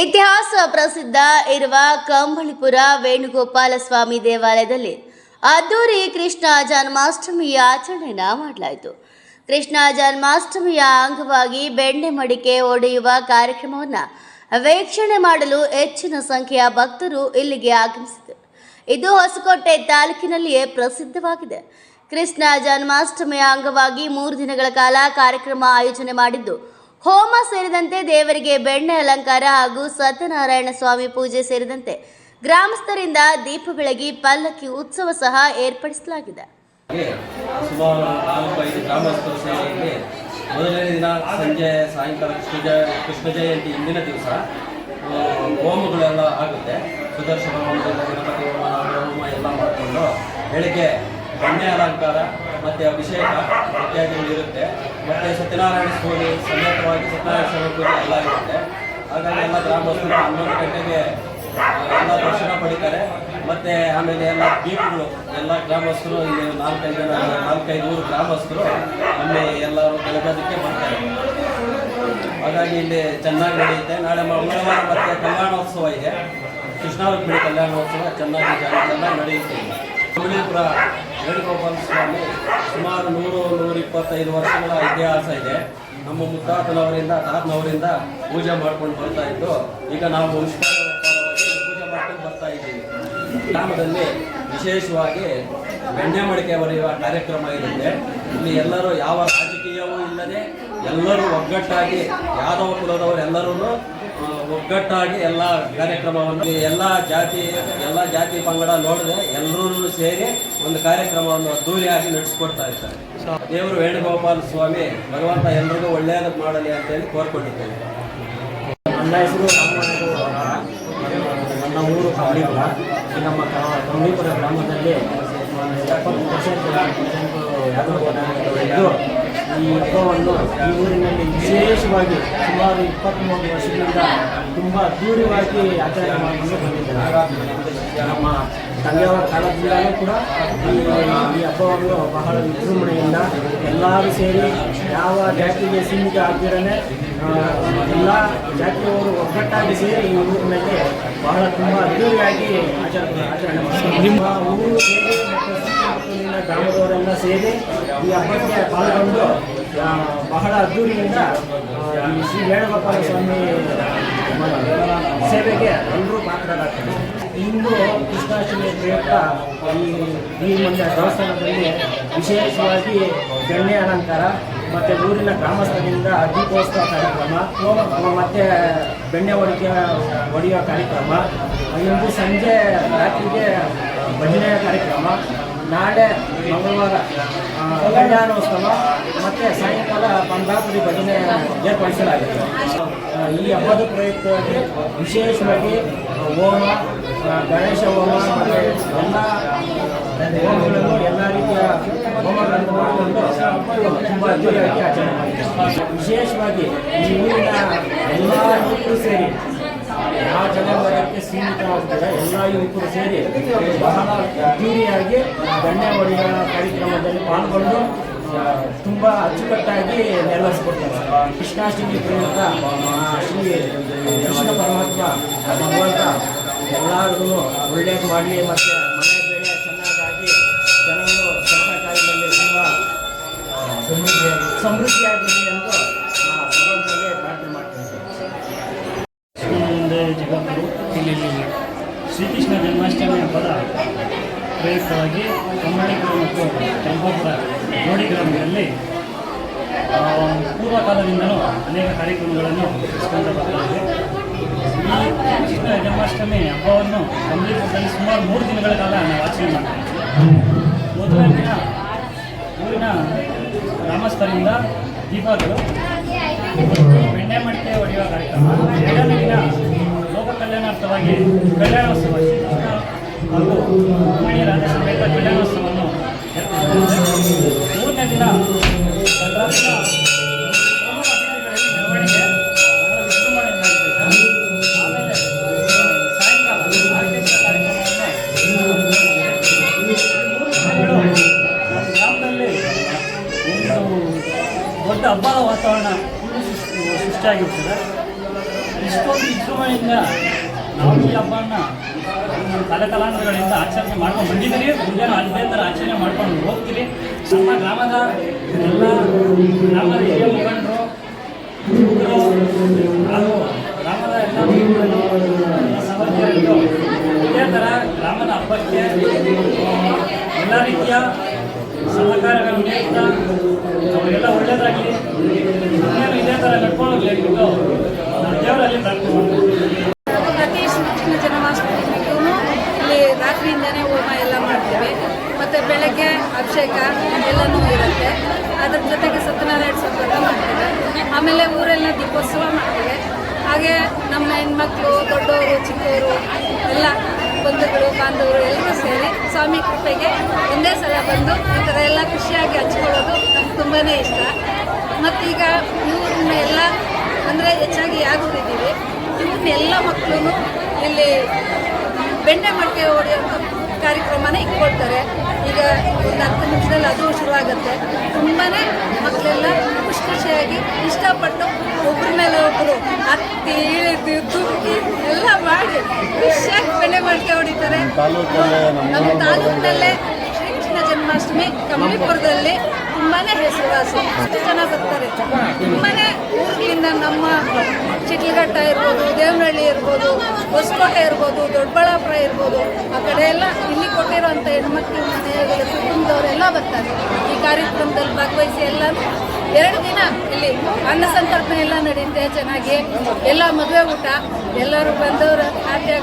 ಇತಿಹಾಸ ಪ್ರಸಿದ್ಧ ಇರುವ ಕಂಬಳಿಪುರ ವೇಣುಗೋಪಾಲ ಸ್ವಾಮಿ ದೇವಾಲಯದಲ್ಲಿ ಅದ್ದೂರಿ ಕೃಷ್ಣ ಜನ್ಮಾಷ್ಟಮಿಯ ಆಚರಣೆಯನ್ನ ಮಾಡಲಾಯಿತು. ಕೃಷ್ಣ ಜನ್ಮಾಷ್ಟಮಿಯ ಅಂಗವಾಗಿ ಬೆಣ್ಣೆ ಮಡಿಕೆ ಒಡೆಯುವ ಕಾರ್ಯಕ್ರಮವನ್ನು ವೀಕ್ಷಣೆ ಮಾಡಲು ಹೆಚ್ಚಿನ ಸಂಖ್ಯೆಯ ಭಕ್ತರು ಇಲ್ಲಿಗೆ ಆಗಮಿಸಿದರು. ಇದು ಹೊಸಕೋಟೆ ತಾಲೂಕಿನಲ್ಲಿಯೇ ಪ್ರಸಿದ್ಧವಾಗಿದೆ. ಕೃಷ್ಣ ಜನ್ಮಾಷ್ಟಮಿಯ ಅಂಗವಾಗಿ ಮೂರು ದಿನಗಳ ಕಾಲ ಕಾರ್ಯಕ್ರಮ ಆಯೋಜನೆ ಮಾಡಿದ್ದು ಹೋಮ ಸೇರಿದಂತೆ ದೇವರಿಗೆ ಬೆಣ್ಣೆ ಅಲಂಕಾರ ಹಾಗೂ ಸತ್ಯನಾರಾಯಣ ಸ್ವಾಮಿ ಪೂಜೆ ಸೇರಿದಂತೆ ಗ್ರಾಮಸ್ಥರಿಂದ ದೀಪ ಬೆಳಗಿ ಪಲ್ಲಕ್ಕಿ ಉತ್ಸವ ಸಹ ಏರ್ಪಡಿಸಲಾಗಿದೆ. ಮೊದಲನೇ ದಿನ ಸಂಜೆ, ಸಾಯಂಕಾಲ ಕೃಷ್ಣ ಜಯ ಕೃಷ್ಣ ಜಯಂತಿ ಹಿಂದಿನ ದಿವಸ ಹೋಮಗಳೆಲ್ಲ ಆಗುತ್ತೆ. ಸುದರ್ಶನ ಹೋಮ ಗಣಪತಿ ಹೋಮ ಹೋಮ ಎಲ್ಲ ಮಾಡಿಕೊಂಡು ಬೆಳಿಗ್ಗೆ ಬೆಣ್ಣೆ ಅಲಂಕಾರ ಮತ್ತು ಅಭಿಷೇಕ ಇತ್ಯಾದಿಗಳು ಇರುತ್ತೆ. ಮತ್ತು ಸತ್ಯನಾರಾಯಣ ಸ್ವಾಮಿ ಸಮೇತವಾಗಿ ಸತ್ಯನಾರಾಯಣ ಸ್ವಾಮಿ ಪೂಜೆ ಎಲ್ಲ ಇರುತ್ತೆ. ಹಾಗಾಗಿ ಎಲ್ಲ ಗ್ರಾಮಸ್ಥರು ಹನ್ನೊಂದು ಗಂಟೆಗೆ ಎಲ್ಲ ದರ್ಶನ ಪಡಿತಾರೆ. ಮತ್ತೆ ಆಮೇಲೆ ಎಲ್ಲ ದೀಪಗಳು, ಎಲ್ಲ ಗ್ರಾಮಸ್ಥರು, ಇಲ್ಲಿ ನಾಲ್ಕೈದು ಜನ, ನಾಲ್ಕೈದು ಊರು ಗ್ರಾಮಸ್ಥರು ಅಲ್ಲಿ ಎಲ್ಲರೂ ಬೆಳಗೋದಕ್ಕೆ ಬರ್ತಾರೆ. ಹಾಗಾಗಿ ಇಲ್ಲಿ ಚೆನ್ನಾಗಿ ನಡೆಯುತ್ತೆ. ನಾಳೆ ಮಂಗಳವಾರ ಮತ್ತೆ ಕಲ್ಯಾಣೋತ್ಸವ ಇದೆ. ಕೃಷ್ಣಾರುಕ್ಮಿಣಿ ಕಲ್ಯಾಣೋತ್ಸವ ಚೆನ್ನಾಗಿ ಚೆನ್ನಾಗಿ ನಡೆಯುತ್ತೆ. ಕಮಲೀಪುರ ವೇಣುಗೋಪಾಲ ಸ್ವಾಮಿ ಸುಮಾರು ನೂರು ನೂರ ಇಪ್ಪತ್ತೈದು ವರ್ಷಗಳ ಇತಿಹಾಸ ಇದೆ. ನಮ್ಮ ಮುತ್ತಾತನವರಿಂದ, ತಾತನವರಿಂದ ಪೂಜೆ ಮಾಡ್ಕೊಂಡು ಬರ್ತಾ ಇದ್ದು, ಈಗ ನಾವು ಪೂಜೆ ಮಾಡ್ಕೊಂಡು ಬರ್ತಾ ಇದ್ದೀವಿ. ಗ್ರಾಮದಲ್ಲಿ ವಿಶೇಷವಾಗಿ ಬೆಣ್ಣೆ ಮಡಿಕೆ ಬರೆಯುವ ಕಾರ್ಯಕ್ರಮ ಇರುತ್ತೆ. ಇಲ್ಲಿ ಎಲ್ಲರೂ ಯಾವ ರಾಜಕೀಯವೂ ಇಲ್ಲದೆ ಎಲ್ಲರೂ ಒಗ್ಗಟ್ಟಾಗಿ ಯಾದವ ಕುಲದವರು ಎಲ್ಲರೂ ಒಗ್ಗಟ್ಟಾಗಿ ಎಲ್ಲ ಕಾರ್ಯಕ್ರಮವನ್ನು ಎಲ್ಲ ಜಾತಿ ಎಲ್ಲ ಜಾತಿ ಪಂಗಡ ನೋಡದೆ ಎಲ್ಲರೂ ಸೇರಿ ಒಂದು ಕಾರ್ಯಕ್ರಮವನ್ನು ಅದ್ದೂರಿಯಾಗಿ ನಡೆಸಿಕೊಡ್ತಾ ಇದ್ದಾರೆ ದೇವರು ವೇಣುಗೋಪಾಲ ಸ್ವಾಮಿ ಭಗವಂತ ಎಲ್ರಿಗೂ ಒಳ್ಳೆಯದು ಮಾಡಲಿ ಅಂತೇಳಿ ಕೋರ್ಕೊಂಡಿದ್ದೇನೆ ನನ್ನ ಹೆಸರು. ನನ್ನ ಊರು ಕಾಳಿಪುರ ನಮ್ಮ ಕಾಳಿಪುರ ಗ್ರಾಮದಲ್ಲಿ ಎಪ್ಪತ್ತು ಪರ್ಸೆಂಟ್ ಇದ್ದು ಈ ಹಬ್ಬವನ್ನು ಈ ಊರಿನಲ್ಲಿ ವಿಶೇಷವಾಗಿ ಸುಮಾರು ಇಪ್ಪತ್ತ್ಮೂರು ವರ್ಷದಿಂದ ತುಂಬ ಅದ್ದೂರಿಯಾಗಿ ಆಚರಣೆ ಮಾಡಿಕೊಂಡು ಬಂದಿದ್ದಾರೆ. ನಮ್ಮ ತಂದೆಯವರ ಕಾಲದಿಂದಲೂ ಕೂಡ ಈ ಹಬ್ಬವನ್ನು ಬಹಳ ವಿಜೃಂಭಣೆಯಿಂದ ಎಲ್ಲರೂ ಸೇರಿ ಯಾವ ಜಾತಿಗೆ ಸೀಮಿತ ಆಗಿರನೆ ಎಲ್ಲ ಜಾತಿಯವರು ಒಗ್ಗಟ್ಟಾಗಿ ಸೇರಿ ಈ ಊರಿನಲ್ಲಿ ಬಹಳ ತುಂಬ ಅದ್ದೂರಿಯಾಗಿ ಆಚರಣೆ ಆಚರಣೆ ಮಾಡ್ತಾರೆ. ನಿಮ್ಮ ಊರು ಸೇರಿ ಮತ್ತು ಸುತ್ತಮುತ್ತಲಿನ ಗ್ರಾಮದವರೆಲ್ಲ ಸೇರಿ ಈ ಹಬ್ಬಕ್ಕೆ ಪಾಲ್ಗೊಂಡು ಬಹಳ ಅದ್ದೂರಿಯಿಂದ ಈ ಶ್ರೀ ವೇಣುಗೋಪಾಲ ಸ್ವಾಮಿ ಸೇವೆಗೆ ಎಲ್ಲರೂ ಪಾತ್ರರಾಗ್ತಾರೆ. ಇಂದು ಕೃಷ್ಣಾಷ್ಟಮಿ ಪ್ರಯುಕ್ತ ಈ ಈ ಮಂಡ್ಯ ದೇವಸ್ಥಾನದಲ್ಲಿ ವಿಶೇಷವಾಗಿ ಬೆಣ್ಣೆ ಅಲಂಕಾರ ಮತ್ತು ಊರಿನ ಗ್ರಾಮಸ್ಥರಿಂದ ದೀಪೋತ್ಸವ ಕಾರ್ಯಕ್ರಮ ಮತ್ತು ಬೆಣ್ಣೆ ಹೊಡಿಕೆ, ಹೊಡೆಯುವ ಕಾರ್ಯಕ್ರಮ, ಇಂದು ಸಂಜೆ ರಾತ್ರಿಗೆ ಭಜನೆ ಕಾರ್ಯಕ್ರಮ, ನಾಳೆ ಮಂಗಳವಾರ ಕಲ್ಯಾಣೋತ್ಸವ ಮತ್ತು ಸಾಯಂಕಾಲ ಪಂದಾಪುರಿ ಭಜನೆ ಏರ್ಪಡಿಸಲಾಗಿದೆ. ಈ ಹಬ್ಬದ ಪ್ರಯುಕ್ತವಾಗಿ ವಿಶೇಷವಾಗಿ ಹೋಮ ಗಣೇಶ ಹೋಮ ಮತ್ತು ಎಲ್ಲ ಹೋಮಗಳನ್ನು ಎಲ್ಲ ರೀತಿಯ ಹೋಮಗಳನ್ನು ಮಾಡಿಕೊಂಡು ತುಂಬ ಅದ್ದೂರಿಯಾಗಿ ಆಚರಣೆ ಮಾಡಿದ್ದಾರೆ. ವಿಶೇಷವಾಗಿ ಈ ಊರಿನ ಎಲ್ಲ ಯುವಕರು ಸೇರಿ, ಯಾವ ಜನಾಂಗಕ್ಕೆ ಸೀಮಿತವಾಗುತ್ತದೆ ಎಲ್ಲ ಯುವಕರು ಸೇರಿ ಬಹಳ ಅದ್ದೂರಿಯಾಗಿ ಗಣ್ಯ ಹೊಡೆಯುವ ಕಾರ್ಯಕ್ರಮದಲ್ಲಿ ಪಾಲ್ಗೊಂಡು ತುಂಬ ಅಚ್ಚುಕಟ್ಟಾಗಿ ನೆರವೇರಿಸ್ಕೊಡ್ತಾರೆ. ಕೃಷ್ಣಾಷ್ಟಮಿ ಪ್ರಯುಕ್ತ ಶ್ರೀ ಕೃಷ್ಣ ಪರಮಾತ್ಮ ಭಗವಂತ ಎಲ್ಲರಿಗೂ ಒಳ್ಳೇದು ಮಾಡಲಿ ಮತ್ತು ಮನೆ ಬೆಳೆ ಚೆನ್ನಾಗಾಗಿ ಜನರು ಕೆಲಸ ಕಾರ್ಯದಲ್ಲಿ ತುಂಬ ಸಮೃದ್ಧಿಯಾಗಲಿ ಎಂದು ಆ ಭಗವಂತನಿಗೆ ಪ್ರಾರ್ಥನೆ ಮಾಡ್ತೇನೆ. ಜಗತ್ತು, ಇಲ್ಲಿ ಶ್ರೀಕೃಷ್ಣ ಜನ್ಮಾಷ್ಟಮಿ ಹಬ್ಬದ ಪ್ರಯುಕ್ತವಾಗಿ ಕನ್ನಡಿಗರು ಮತ್ತು ಕೆಂಪಾಪುರ ನೋಡಿ ಗ್ರಾಮಗಳಲ್ಲಿ ಪೂರ್ವಕಾಲದಿಂದಲೂ ಪೂರ್ವ ಕಾಲದಿಂದಲೂ ಅನೇಕ ಕಾರ್ಯಕ್ರಮಗಳನ್ನು ನಡೆಸಿಕೊಂಡು ಬರ್ತಾಯಿದೆ ಈ ಕೃಷ್ಣ ಜನ್ಮಾಷ್ಟಮಿ ಹಬ್ಬವನ್ನು ಕನ್ನಡಿಗರಲ್ಲಿ ಸುಮಾರು ಮೂರು ದಿನಗಳ ಕಾಲ ನಾವು ಆಚರಣೆ ಮಾಡ್ತೀವಿ. ಮೊದಲನೇ ದಿನ ಊರಿನ ಗ್ರಾಮಸ್ಥರಿಂದ ದೀಪಗಳು ದೊಡ್ಡ ಹಬ್ಬದ ವಾತಾವರಣ ಸೃಷ್ಟಿಯಾಗಿರ್ತದೆ. ಇಷ್ಟೊಂದು ವಿಜೃಂಭಣೆಯಿಂದ ನಾವು ಈ ಹಬ್ಬವನ್ನು ತಲೆತಲಾಂತರಗಳಿಂದ ಆಚರಣೆ ಮಾಡ್ಕೊಂಡು ಬಂದಿದ್ದೀರಿ ಮುಂದೆ ಥರ ಆಚರಣೆ ಮಾಡ್ಕೊಂಡು ಹೋಗ್ತೀರಿ ನಮ್ಮ ಗ್ರಾಮದ ಎಲ್ಲ ಗ್ರಾಮದ ಹಿರಿಯ ಮುಖಂಡರು ಹಾಗೂ ಗ್ರಾಮದ ಎಲ್ಲ ಸಹೋದರಿಯರು ಇದೇ ಥರ ಗ್ರಾಮದ ಹಬ್ಬಕ್ಕೆ ಎಲ್ಲ ರೀತಿಯ ಸಹಕಾರಗಳು ನೀಡ್ತಾ ಅವರಿಗೆಲ್ಲ ಒಳ್ಳೆಯದಾಗಲಿ ಇನ್ನೇನು ಇದೇ ಥರ ನಡ್ಕೊಳ್ಳೋದು ಹೇಳ್ಬಿಟ್ಟು ನಾನು ದೇವರಲ್ಲಿ ಪ್ರಾರ್ಥನೆ ಹೋಮ ಎಲ್ಲ ಮಾಡ್ತೀವಿ. ಮತ್ತು ಬೆಳಗ್ಗೆ ಅಭಿಷೇಕ ಎಲ್ಲನೂ ಇರುತ್ತೆ. ಅದ್ರ ಜೊತೆಗೆ ಸತ್ಯನಾರಾಯಣ ಸಂಪರ್ಕ ಮಾಡ್ತೇವೆ. ಆಮೇಲೆ ಊರೆಲ್ಲ ದೀಪೋತ್ಸವ ಮಾಡ್ತೇವೆ. ಹಾಗೆ ನಮ್ಮ ಹೆಣ್ಮಕ್ಳು, ದೊಡ್ಡವರು, ಚಿಕ್ಕವರು ಎಲ್ಲ ಬಂಧುಗಳು, ಬಾಂಧವರು ಎಲ್ಲರೂ ಸೇರಿ ಸ್ವಾಮಿ ಕೃಪೆಗೆ ಒಂದೇ ಸಲ ಬಂದು ಈ ಥರ ಎಲ್ಲ ಖುಷಿಯಾಗಿ ಹಚ್ಕೊಳ್ಳೋದು ನಮ್ಗೆ ತುಂಬಾ ಇಷ್ಟ. ಮತ್ತೀಗ ಇವ್ರನ್ನ ಎಲ್ಲ ಅಂದರೆ ಹೆಚ್ಚಾಗಿ ಯಾಗೂರಿದ್ದೀವಿ ಇವ್ರನ್ನ ಎಲ್ಲ ಮಕ್ಕಳು ಇಲ್ಲಿ ಬೆಣ್ಣೆ ಮಡಿಕೆ ಹೊಡೆಯುವಂಥ ಕಾರ್ಯಕ್ರಮನೇ ಇಟ್ಕೊಳ್ತಾರೆ. ಈಗ ಒಂದು ಹತ್ತು ನಿಮಿಷದಲ್ಲಿ ಅದು ಶುರುವಾಗುತ್ತೆ. ಖುಷಿಯಾಗಿ ಇಷ್ಟಪಟ್ಟು ಒಬ್ಬರ ಮೇಲೆ ಒಬ್ಬರು ಹತ್ತಿ ಇಳಿದು ತುಂಬಿ ಎಲ್ಲ ಮಾಡಿ ಖುಷಿಯಾಗಿ ಬೆಳೆ ಮಾಡ್ಕೆ ಹೊಡಿತಾರೆ. ನಮ್ಮ ತಾಲೂಕಿನಲ್ಲೇ ಶ್ರೀಕೃಷ್ಣ ಜನ್ಮಾಷ್ಟಮಿ ಕಮಲಿಪುರದಲ್ಲಿ ತುಂಬಾ ಹೆಸರುವಾಸಿ. ಎಷ್ಟು ಜನ ಬರ್ತಾರೆ. ತುಂಬಾ ಊರುಗಳಿಂದ ನಮ್ಮ ಚಿಟ್ಲಘಟ್ಟ ಇರ್ಬೋದು ದೇವನಹಳ್ಳಿ ಇರ್ಬೋದು ಹೊಸಕೋಟೆ ಇರ್ಬೋದು ದೊಡ್ಡಬಳ್ಳಾಪುರ ಇರ್ಬೋದು ಆ ಕಡೆ ಎಲ್ಲ ಇಲ್ಲಿ ಕೊಟ್ಟಿರೋಂಥ ಹೆಣ್ಮಕ್ಳು ಮನೆಗಳ ಕುಟುಂಬದವರೆಲ್ಲ ಬರ್ತಾರೆ. ಈ ಕಾರ್ಯಕ್ರಮದಲ್ಲಿ ಭಾಗವಹಿಸಿ ಎಲ್ಲ ಎರಡು ದಿನ ಇಲ್ಲಿ ಅನ್ನ ಸಂತರ್ಪಣೆ ಎಲ್ಲ ನಡೆಯುತ್ತೆ ಚೆನ್ನಾಗಿ. ಎಲ್ಲ ಮದುವೆ ಊಟ. ಎಲ್ಲರೂ ಬಂದವರು ಹ್ಯಾಪಿಯಾಗಿ